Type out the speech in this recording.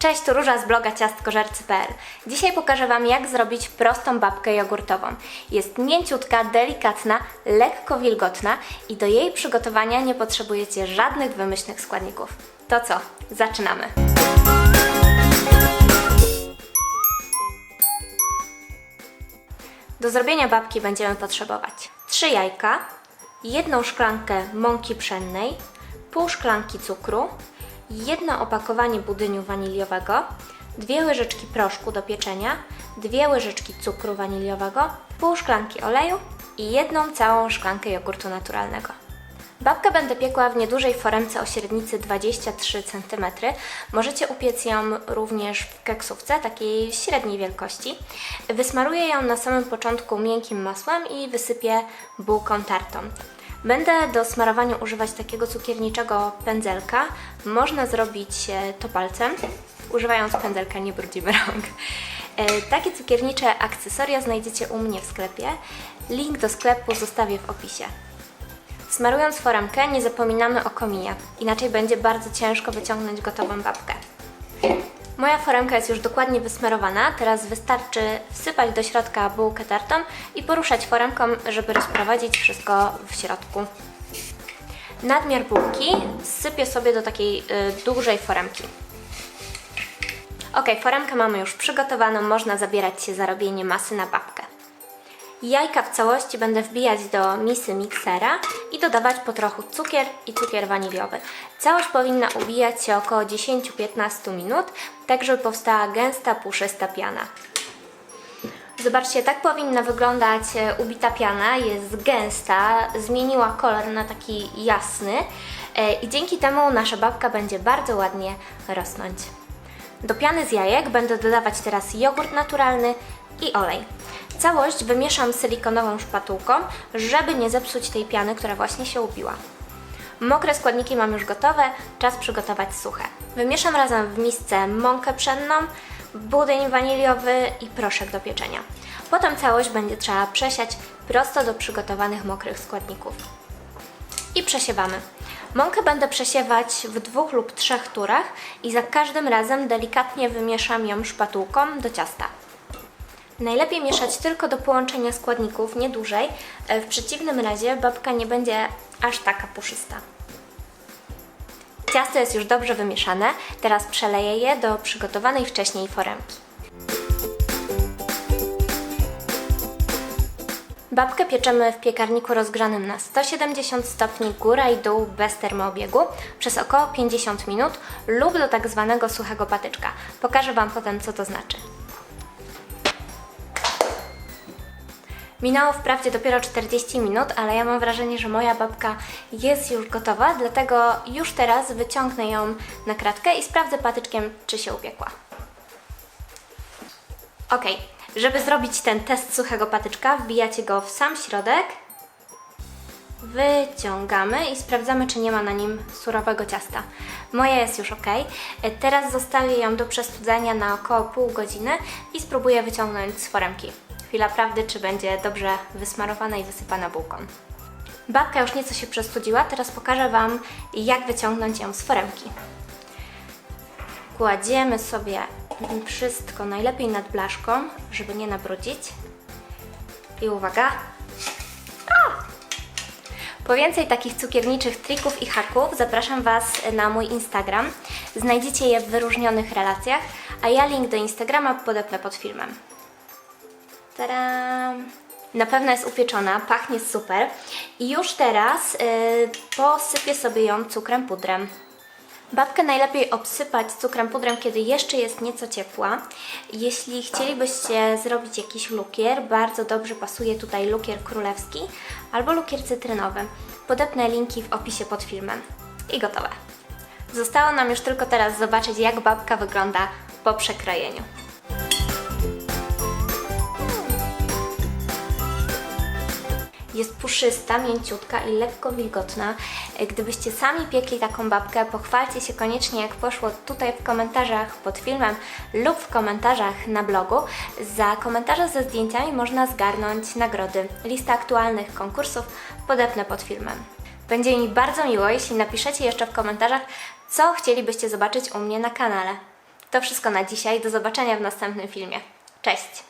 Cześć, tu Róża z bloga ciastkożercy.pl. Dzisiaj pokażę Wam, jak zrobić prostą babkę jogurtową. Jest mięciutka, delikatna, lekko wilgotna i do jej przygotowania nie potrzebujecie żadnych wymyślnych składników. To co? Zaczynamy! Do zrobienia babki będziemy potrzebować 3 jajka, jedną szklankę mąki pszennej, pół szklanki cukru, jedno opakowanie budyniu waniliowego, dwie łyżeczki proszku do pieczenia, dwie łyżeczki cukru waniliowego, pół szklanki oleju i jedną całą szklankę jogurtu naturalnego. Babkę będę piekła w niedużej foremce o średnicy 23 cm. Możecie upiec ją również w keksówce, takiej średniej wielkości. Wysmaruję ją na samym początku miękkim masłem i wysypię bułką tartą. Będę do smarowania używać takiego cukierniczego pędzelka. Można zrobić e, to palcem. Używając pędzelka nie brudzimy rąk. E, Takie cukiernicze akcesoria znajdziecie u mnie w sklepie. Link do sklepu zostawię w opisie. Smarując foremkę nie zapominamy o kominie, inaczej będzie bardzo ciężko wyciągnąć gotową babkę. Moja foremka jest już dokładnie wysmarowana, teraz wystarczy wsypać do środka bułkę tartą i poruszać foremką, żeby rozprowadzić wszystko w środku. Nadmiar bułki sypię sobie do takiej y, dużej foremki. Ok, foremkę mamy już przygotowaną, można zabierać się za robienie masy na babkę. Jajka w całości będę wbijać do misy miksera i dodawać po trochu cukier i cukier waniliowy. Całość powinna ubijać się około 10-15 minut, tak żeby powstała gęsta, puszysta piana. Zobaczcie, tak powinna wyglądać e, ubita piana, jest gęsta, zmieniła kolor na taki jasny e, i dzięki temu nasza babka będzie bardzo ładnie rosnąć. Do piany z jajek będę dodawać teraz jogurt naturalny i olej. Całość wymieszam silikonową szpatułką, żeby nie zepsuć tej piany, która właśnie się ubiła. Mokre składniki mam już gotowe, czas przygotować suche. Wymieszam razem w misce mąkę pszenną, budyń waniliowy i proszek do pieczenia. Potem całość będzie trzeba przesiać prosto do przygotowanych mokrych składników. I przesiewamy. Mąkę będę przesiewać w dwóch lub trzech turach i za każdym razem delikatnie wymieszam ją szpatułką do ciasta. Najlepiej mieszać tylko do połączenia składników, nie dłużej. E, W przeciwnym razie babka nie będzie aż taka puszysta. Ciasto jest już dobrze wymieszane, teraz przeleję je do przygotowanej wcześniej foremki. Babkę pieczemy w piekarniku rozgrzanym na 170 stopni góra i dół bez termoobiegu przez około 50 minut lub do tak zwanego suchego patyczka. Pokażę Wam potem co to znaczy. Minęło wprawdzie dopiero 40 minut, ale ja mam wrażenie, że moja babka jest już gotowa, dlatego już teraz wyciągnę ją na kratkę i sprawdzę patyczkiem, czy się upiekła. Ok, żeby zrobić ten test suchego patyczka, wbijacie go w sam środek, wyciągamy i sprawdzamy, czy nie ma na nim surowego ciasta. Moja jest już ok. Teraz zostawię ją do przestudzenia na około pół godziny i spróbuję wyciągnąć z foremki. Chwila prawdy, czy będzie dobrze wysmarowana i wysypana bułką. Babka już nieco się przestudziła, teraz pokażę Wam, jak wyciągnąć ją z foremki. Kładziemy sobie wszystko najlepiej nad blaszką, żeby nie nabrudzić. I uwaga, po więcej takich cukierniczych trików i haków zapraszam Was na mój Instagram. Znajdziecie je w wyróżnionych relacjach, a ja link do Instagrama podepnę pod filmem. Tadam! Na pewno jest upieczona, pachnie super. I już teraz yy, posypię sobie ją cukrem pudrem. Babkę najlepiej obsypać cukrem pudrem, kiedy jeszcze jest nieco ciepła. Jeśli chcielibyście zrobić jakiś lukier, bardzo dobrze pasuje tutaj lukier królewski albo lukier cytrynowy. Podepnę linki w opisie pod filmem. I gotowe. Zostało nam już tylko teraz zobaczyć, jak babka wygląda po przekrojeniu. Jest puszysta, mięciutka i lekko wilgotna. E, Gdybyście sami piekli taką babkę, pochwalcie się koniecznie jak poszło tutaj w komentarzach pod filmem lub w komentarzach na blogu. Za komentarze ze zdjęciami można zgarnąć nagrody. Lista aktualnych konkursów podepnę pod filmem. Będzie mi bardzo miło, jeśli napiszecie jeszcze w komentarzach, co chcielibyście zobaczyć u mnie na kanale. To wszystko na dzisiaj. Do zobaczenia w następnym filmie. Cześć!